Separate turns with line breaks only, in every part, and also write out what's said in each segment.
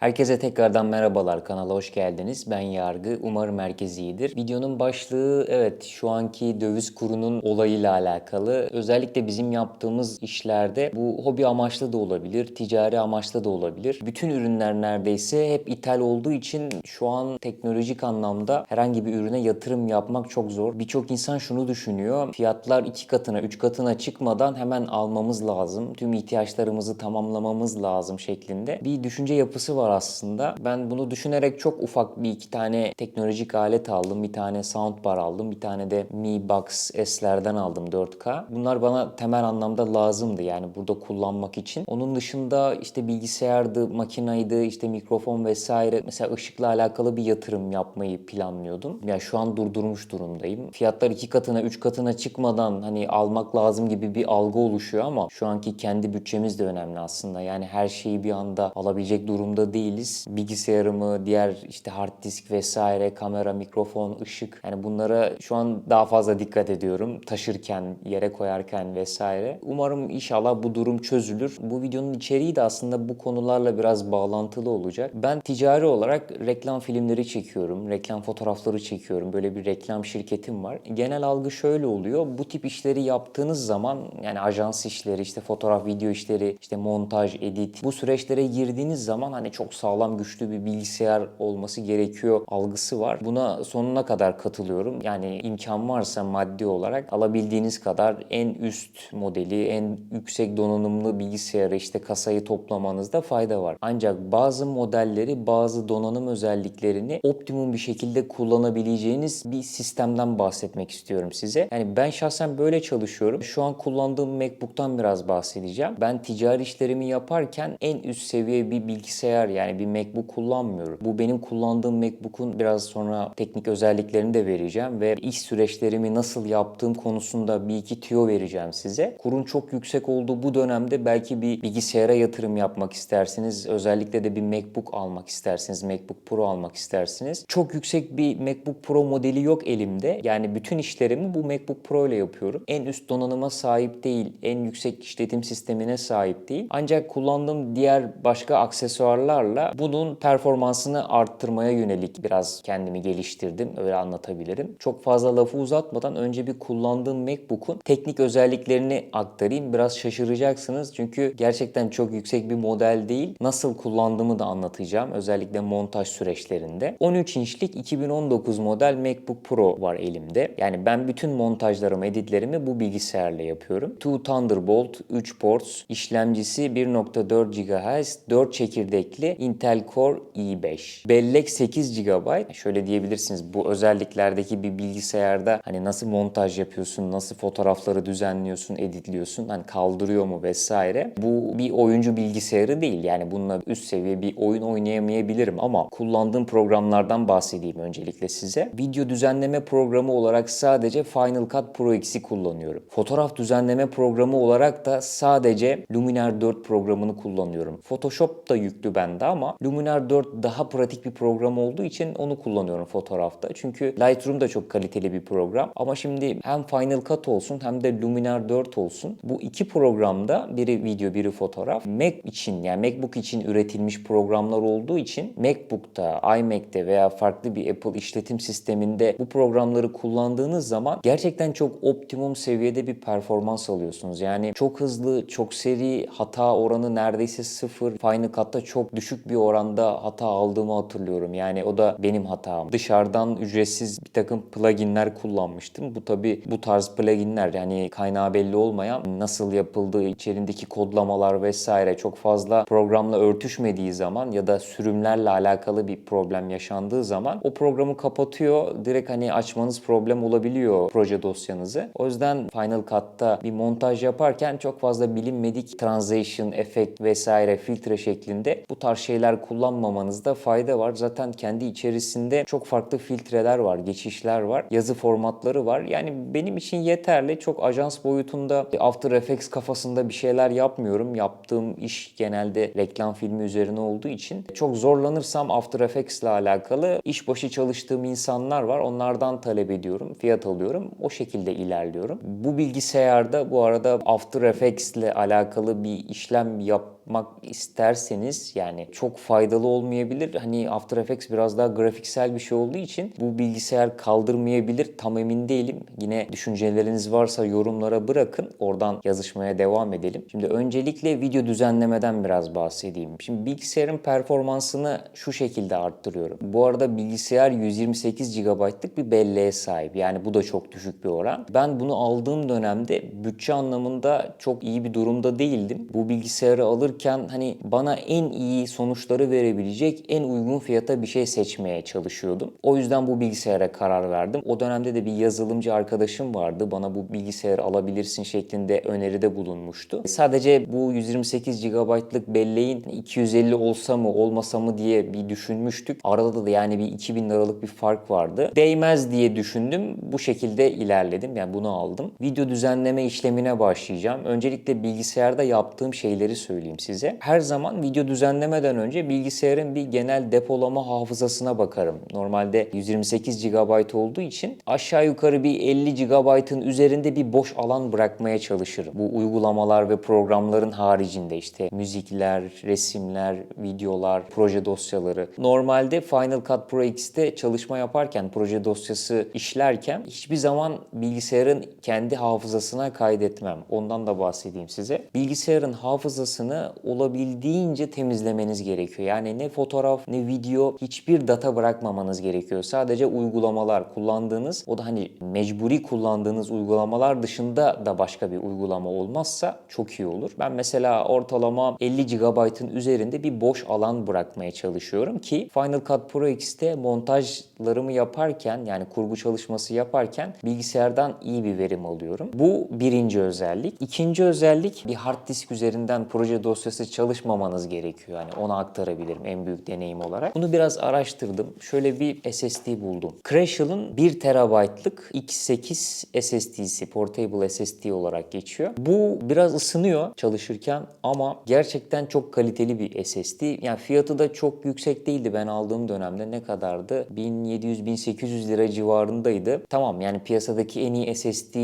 Herkese tekrardan merhabalar kanala hoş geldiniz. Ben Yargı. Umarım herkes iyidir. Videonun başlığı evet şu anki döviz kurunun olayıyla alakalı. Özellikle bizim yaptığımız işlerde bu hobi amaçlı da olabilir, ticari amaçlı da olabilir. Bütün ürünler neredeyse hep ithal olduğu için şu an teknolojik anlamda herhangi bir ürüne yatırım yapmak çok zor. Birçok insan şunu düşünüyor. Fiyatlar iki katına, üç katına çıkmadan hemen almamız lazım. Tüm ihtiyaçlarımızı tamamlamamız lazım şeklinde bir düşünce yapısı var aslında. Ben bunu düşünerek çok ufak bir iki tane teknolojik alet aldım. Bir tane soundbar aldım. Bir tane de Mi Box S'lerden aldım 4K. Bunlar bana temel anlamda lazımdı yani burada kullanmak için. Onun dışında işte bilgisayardı, makinaydı, işte mikrofon vesaire. Mesela ışıkla alakalı bir yatırım yapmayı planlıyordum. Yani şu an durdurmuş durumdayım. Fiyatlar iki katına, üç katına çıkmadan hani almak lazım gibi bir algı oluşuyor ama şu anki kendi bütçemiz de önemli aslında. Yani her şeyi bir anda alabilecek durumda değiliz. Bilgisayarımı, diğer işte hard disk vesaire, kamera, mikrofon, ışık yani bunlara şu an daha fazla dikkat ediyorum. Taşırken, yere koyarken vesaire. Umarım inşallah bu durum çözülür. Bu videonun içeriği de aslında bu konularla biraz bağlantılı olacak. Ben ticari olarak reklam filmleri çekiyorum. Reklam fotoğrafları çekiyorum. Böyle bir reklam şirketim var. Genel algı şöyle oluyor. Bu tip işleri yaptığınız zaman yani ajans işleri, işte fotoğraf, video işleri, işte montaj, edit bu süreçlere girdiğiniz zaman hani çok sağlam güçlü bir bilgisayar olması gerekiyor algısı var. Buna sonuna kadar katılıyorum. Yani imkan varsa maddi olarak alabildiğiniz kadar en üst modeli, en yüksek donanımlı bilgisayarı işte kasayı toplamanızda fayda var. Ancak bazı modelleri, bazı donanım özelliklerini optimum bir şekilde kullanabileceğiniz bir sistemden bahsetmek istiyorum size. Yani ben şahsen böyle çalışıyorum. Şu an kullandığım MacBook'tan biraz bahsedeceğim. Ben ticari işlerimi yaparken en üst seviye bir bilgisayar yani bir MacBook kullanmıyorum. Bu benim kullandığım MacBook'un biraz sonra teknik özelliklerini de vereceğim ve iş süreçlerimi nasıl yaptığım konusunda bir iki tüyo vereceğim size. Kurun çok yüksek olduğu bu dönemde belki bir bilgisayara yatırım yapmak istersiniz. Özellikle de bir MacBook almak istersiniz. MacBook Pro almak istersiniz. Çok yüksek bir MacBook Pro modeli yok elimde. Yani bütün işlerimi bu MacBook Pro ile yapıyorum. En üst donanıma sahip değil, en yüksek işletim sistemine sahip değil. Ancak kullandığım diğer başka aksesuarlarla bunun performansını arttırmaya yönelik biraz kendimi geliştirdim. Öyle anlatabilirim. Çok fazla lafı uzatmadan önce bir kullandığım MacBook'un teknik özelliklerini aktarayım. Biraz şaşıracaksınız çünkü gerçekten çok yüksek bir model değil. Nasıl kullandığımı da anlatacağım. Özellikle montaj süreçlerinde. 13 inçlik 2019 model MacBook Pro var elimde. Yani ben bütün montajlarımı, editlerimi bu bilgisayarla yapıyorum. Two Thunderbolt 3 ports, işlemcisi 1.4 GHz, 4 çekirdekli Intel Core i5. Bellek 8 GB. Şöyle diyebilirsiniz bu özelliklerdeki bir bilgisayarda hani nasıl montaj yapıyorsun, nasıl fotoğrafları düzenliyorsun, editliyorsun, hani kaldırıyor mu vesaire. Bu bir oyuncu bilgisayarı değil. Yani bununla üst seviye bir oyun oynayamayabilirim ama kullandığım programlardan bahsedeyim öncelikle size. Video düzenleme programı olarak sadece Final Cut Pro X'i kullanıyorum. Fotoğraf düzenleme programı olarak da sadece Luminar 4 programını kullanıyorum. Photoshop da yüklü bende ama Luminar 4 daha pratik bir program olduğu için onu kullanıyorum fotoğrafta. Çünkü Lightroom da çok kaliteli bir program. Ama şimdi hem Final Cut olsun hem de Luminar 4 olsun. Bu iki programda biri video biri fotoğraf Mac için yani MacBook için üretilmiş programlar olduğu için MacBook'ta, iMac'te veya farklı bir Apple işletim sisteminde bu programları kullandığınız zaman gerçekten çok optimum seviyede bir performans alıyorsunuz. Yani çok hızlı, çok seri, hata oranı neredeyse sıfır. Final Cut'ta çok düşük bir oranda hata aldığımı hatırlıyorum. Yani o da benim hatam. Dışarıdan ücretsiz bir takım pluginler kullanmıştım. Bu tabi bu tarz pluginler yani kaynağı belli olmayan nasıl yapıldığı, içerindeki kodlamalar vesaire çok fazla programla örtüşmediği zaman ya da sürümlerle alakalı bir problem yaşandığı zaman o programı kapatıyor. Direkt hani açmanız problem olabiliyor proje dosyanızı. O yüzden Final Cut'ta bir montaj yaparken çok fazla bilinmedik transition, efekt vesaire filtre şeklinde bu tarz şeyler kullanmamanızda fayda var. Zaten kendi içerisinde çok farklı filtreler var, geçişler var, yazı formatları var. Yani benim için yeterli. Çok ajans boyutunda After Effects kafasında bir şeyler yapmıyorum. Yaptığım iş genelde reklam filmi üzerine olduğu için çok zorlanırsam After Effects ile alakalı iş başı çalıştığım insanlar var. Onlardan talep ediyorum, fiyat alıyorum. O şekilde ilerliyorum. Bu bilgisayarda bu arada After Effects ile alakalı bir işlem yap yapmak isterseniz yani çok faydalı olmayabilir. Hani After Effects biraz daha grafiksel bir şey olduğu için bu bilgisayar kaldırmayabilir. Tam emin değilim. Yine düşünceleriniz varsa yorumlara bırakın. Oradan yazışmaya devam edelim. Şimdi öncelikle video düzenlemeden biraz bahsedeyim. Şimdi bilgisayarın performansını şu şekilde arttırıyorum. Bu arada bilgisayar 128 GB'lık bir belleğe sahip. Yani bu da çok düşük bir oran. Ben bunu aldığım dönemde bütçe anlamında çok iyi bir durumda değildim. Bu bilgisayarı alırken hani bana en iyi sonuçları verebilecek en uygun fiyata bir şey seçmeye çalışıyordum. O yüzden bu bilgisayara karar verdim. O dönemde de bir yazılımcı arkadaşım vardı. Bana bu bilgisayarı alabilirsin şeklinde öneride bulunmuştu. Sadece bu 128 GB'lık belleğin 250 olsa mı olmasa mı diye bir düşünmüştük. Arada da yani bir 2000 liralık bir fark vardı. Değmez diye düşündüm. Bu şekilde ilerledim. Yani bunu aldım. Video düzenleme işlemine başlayacağım. Öncelikle bilgisayarda yaptığım şeyleri söyleyeyim size. Her zaman video düzenlemeden önce bilgisayarın bir genel depolama hafızasına bakarım. Normalde 128 GB olduğu için aşağı yukarı bir 50 GB'ın üzerinde bir boş alan bırakmaya çalışırım. Bu uygulamalar ve programların haricinde işte müzikler, resimler, videolar, proje dosyaları. Normalde Final Cut Pro X'te çalışma yaparken, proje dosyası işlerken hiçbir zaman bilgisayarın kendi hafızasına kaydetmem. Ondan da bahsedeyim size. Bilgisayarın hafızasını olabildiğince temizlemeniz gerekiyor. Yani ne fotoğraf ne video hiçbir data bırakmamanız gerekiyor. Sadece uygulamalar kullandığınız o da hani mecburi kullandığınız uygulamalar dışında da başka bir uygulama olmazsa çok iyi olur. Ben mesela ortalama 50 GB'ın üzerinde bir boş alan bırakmaya çalışıyorum ki Final Cut Pro X'te montajlarımı yaparken yani kurgu çalışması yaparken bilgisayardan iyi bir verim alıyorum. Bu birinci özellik. İkinci özellik bir hard disk üzerinden proje dosyası çalışmamanız gerekiyor. Yani ona aktarabilirim en büyük deneyim olarak. Bunu biraz araştırdım. Şöyle bir SSD buldum. Crashell'ın 1 TB'lık X8 SSD'si, Portable SSD olarak geçiyor. Bu biraz ısınıyor çalışırken ama gerçekten çok kaliteli bir SSD. Yani fiyatı da çok yüksek değildi ben aldığım dönemde. Ne kadardı? 1700-1800 lira civarındaydı. Tamam yani piyasadaki en iyi SSD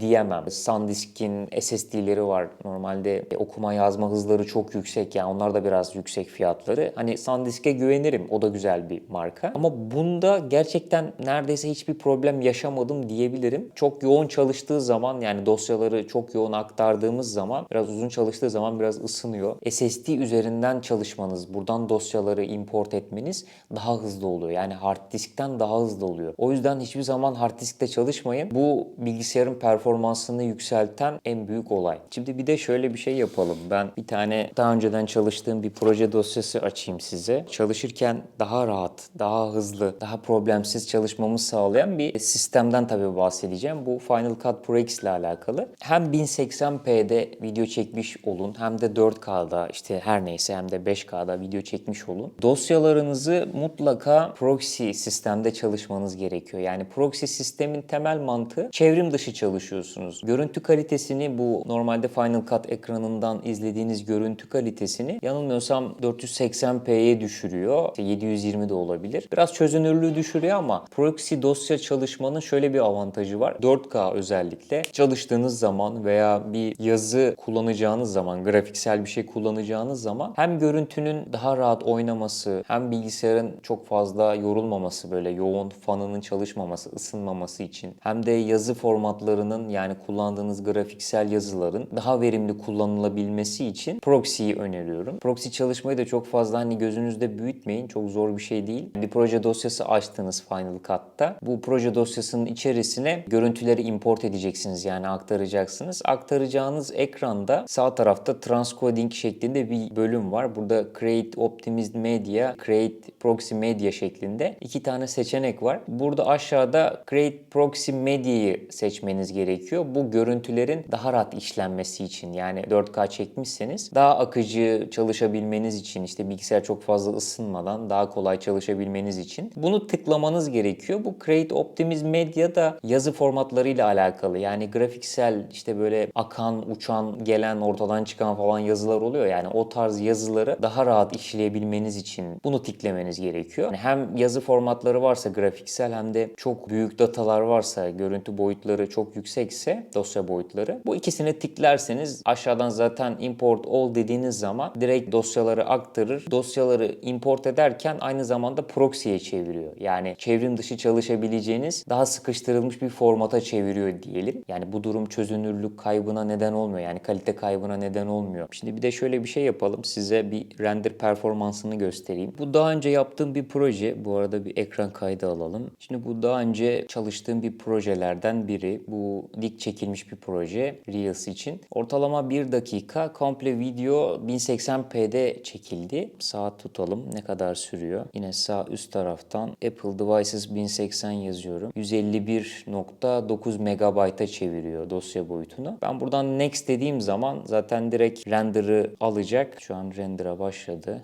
diyemem. SanDisk'in SSD'leri var. Normalde okuma yazma hızları çok yüksek. Yani onlar da biraz yüksek fiyatları. Hani SanDisk'e güvenirim. O da güzel bir marka. Ama bunda gerçekten neredeyse hiçbir problem yaşamadım diyebilirim. Çok yoğun çalıştığı zaman yani dosyaları çok yoğun aktardığımız zaman biraz uzun çalıştığı zaman biraz ısınıyor. SSD üzerinden çalışmanız, buradan dosyaları import etmeniz daha hızlı oluyor. Yani hard diskten daha hızlı oluyor. O yüzden hiçbir zaman hard diskte çalışmayın. Bu bilgisayarın performansını yükselten en büyük olay. Şimdi bir de şöyle bir şey yapalım. Ben bir tane daha önceden çalıştığım bir proje dosyası açayım size. Çalışırken daha rahat, daha hızlı, daha problemsiz çalışmamı sağlayan bir sistemden tabii bahsedeceğim. Bu Final Cut Pro X ile alakalı. Hem 1080p'de video çekmiş olun hem de 4K'da işte her neyse hem de 5K'da video çekmiş olun. Dosyalarınızı mutlaka proxy sistemde çalışmanız gerekiyor. Yani proxy sistemin temel mantığı çevrim dışı çalışıyorsunuz. Görüntü kalitesini bu normalde Final Cut ekranından izlediğiniz görüntü kalitesini yanılmıyorsam 480p'ye düşürüyor. İşte 720 de olabilir. Biraz çözünürlüğü düşürüyor ama proxy dosya çalışmanın şöyle bir avantajı var. 4K özellikle çalıştığınız zaman veya bir yazı kullanacağınız zaman, grafiksel bir şey kullanacağınız zaman hem görüntünün daha rahat oynaması, hem bilgisayarın çok fazla yorulmaması böyle yoğun fanının çalışmaması, ısınmaması için hem de yazı formatlarının yani kullandığınız grafiksel yazıların daha verimli kullanılabilmesi için proxy'yi öneriyorum. Proxy çalışmayı da çok fazla hani gözünüzde büyütmeyin. Çok zor bir şey değil. Bir proje dosyası açtınız Final Cut'ta. Bu proje dosyasının içerisine görüntüleri import edeceksiniz yani aktaracaksınız. Aktaracağınız ekranda sağ tarafta transcoding şeklinde bir bölüm var. Burada Create Optimized Media, Create Proxy Media şeklinde iki tane seçenek var. Burada aşağıda Create Proxy Media'yı seçmeniz gerekiyor. Bu görüntülerin daha rahat işlenmesi için yani 4K çekmişseniz daha akıcı çalışabilmeniz için işte bilgisayar çok fazla ısınmadan daha kolay çalışabilmeniz için bunu tıklamanız gerekiyor. Bu Create Optimized Media da yazı formatlarıyla alakalı. Yani grafiksel işte böyle akan, uçan, gelen, ortadan çıkan falan yazılar oluyor. Yani o tarz yazıları daha rahat işleyebilmeniz için bunu tıklemeniz gerekiyor. Yani hem yazı formatları varsa grafiksel hem de çok büyük datalar varsa, görüntü boyutları çok yüksekse dosya boyutları bu ikisini tıklerseniz aşağıdan zaten import all all dediğiniz zaman direkt dosyaları aktarır. Dosyaları import ederken aynı zamanda proxy'ye çeviriyor. Yani çevrim dışı çalışabileceğiniz daha sıkıştırılmış bir formata çeviriyor diyelim. Yani bu durum çözünürlük kaybına neden olmuyor. Yani kalite kaybına neden olmuyor. Şimdi bir de şöyle bir şey yapalım. Size bir render performansını göstereyim. Bu daha önce yaptığım bir proje. Bu arada bir ekran kaydı alalım. Şimdi bu daha önce çalıştığım bir projelerden biri. Bu dik çekilmiş bir proje Reels için. Ortalama 1 dakika komple video 1080p'de çekildi. Saat tutalım. Ne kadar sürüyor? Yine sağ üst taraftan Apple Devices 1080 yazıyorum. 151.9 megabayta çeviriyor dosya boyutunu. Ben buradan next dediğim zaman zaten direkt render'ı alacak. Şu an render'a başladı.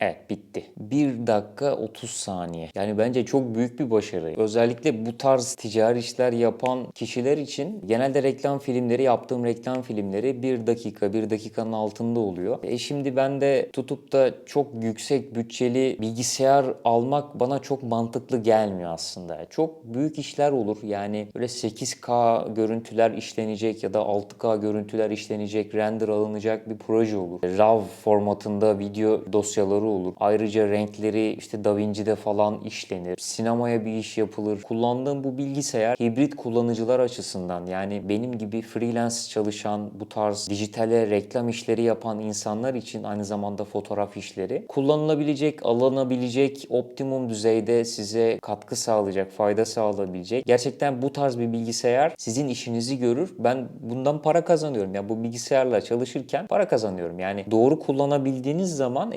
Evet bitti. 1 dakika 30 saniye. Yani bence çok büyük bir başarı. Özellikle bu tarz ticari işler yapan kişiler için genelde reklam filmleri, yaptığım reklam filmleri 1 dakika, 1 dakikanın altında oluyor. E şimdi ben de tutup da çok yüksek bütçeli bilgisayar almak bana çok mantıklı gelmiyor aslında. Çok büyük işler olur. Yani böyle 8K görüntüler işlenecek ya da 6K görüntüler işlenecek, render alınacak bir proje olur. RAW formatında video dosyaları olur. Ayrıca renkleri işte DaVinci'de falan işlenir. Sinemaya bir iş yapılır. Kullandığım bu bilgisayar hibrit kullanıcılar açısından yani benim gibi freelance çalışan bu tarz dijitale reklam işleri yapan insanlar için aynı zamanda fotoğraf işleri kullanılabilecek, alınabilecek optimum düzeyde size katkı sağlayacak, fayda sağlayabilecek. Gerçekten bu tarz bir bilgisayar sizin işinizi görür. Ben bundan para kazanıyorum. Yani bu bilgisayarla çalışırken para kazanıyorum. Yani doğru kullanabildiğiniz zaman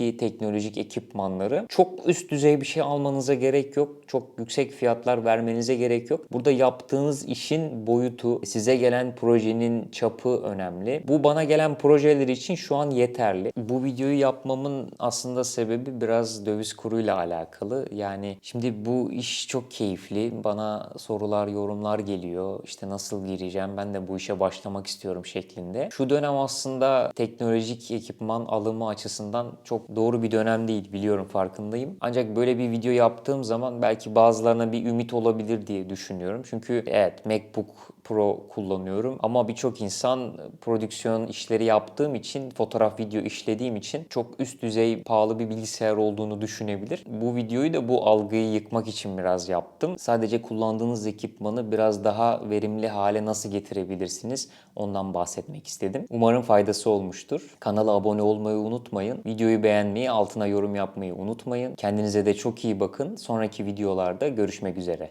elinizdeki teknolojik ekipmanları çok üst düzey bir şey almanıza gerek yok. Çok yüksek fiyatlar vermenize gerek yok. Burada yaptığınız işin boyutu, size gelen projenin çapı önemli. Bu bana gelen projeler için şu an yeterli. Bu videoyu yapmamın aslında sebebi biraz döviz kuruyla alakalı. Yani şimdi bu iş çok keyifli. Bana sorular, yorumlar geliyor. İşte nasıl gireceğim? Ben de bu işe başlamak istiyorum şeklinde. Şu dönem aslında teknolojik ekipman alımı açısından çok doğru bir dönem değil biliyorum farkındayım. Ancak böyle bir video yaptığım zaman belki bazılarına bir ümit olabilir diye düşünüyorum. Çünkü evet MacBook Pro kullanıyorum ama birçok insan prodüksiyon işleri yaptığım için, fotoğraf video işlediğim için çok üst düzey pahalı bir bilgisayar olduğunu düşünebilir. Bu videoyu da bu algıyı yıkmak için biraz yaptım. Sadece kullandığınız ekipmanı biraz daha verimli hale nasıl getirebilirsiniz ondan bahsetmek istedim. Umarım faydası olmuştur. Kanala abone olmayı unutmayın. Videoyu beğenmeyi, altına yorum yapmayı unutmayın. Kendinize de çok iyi bakın. Sonraki videolarda görüşmek üzere.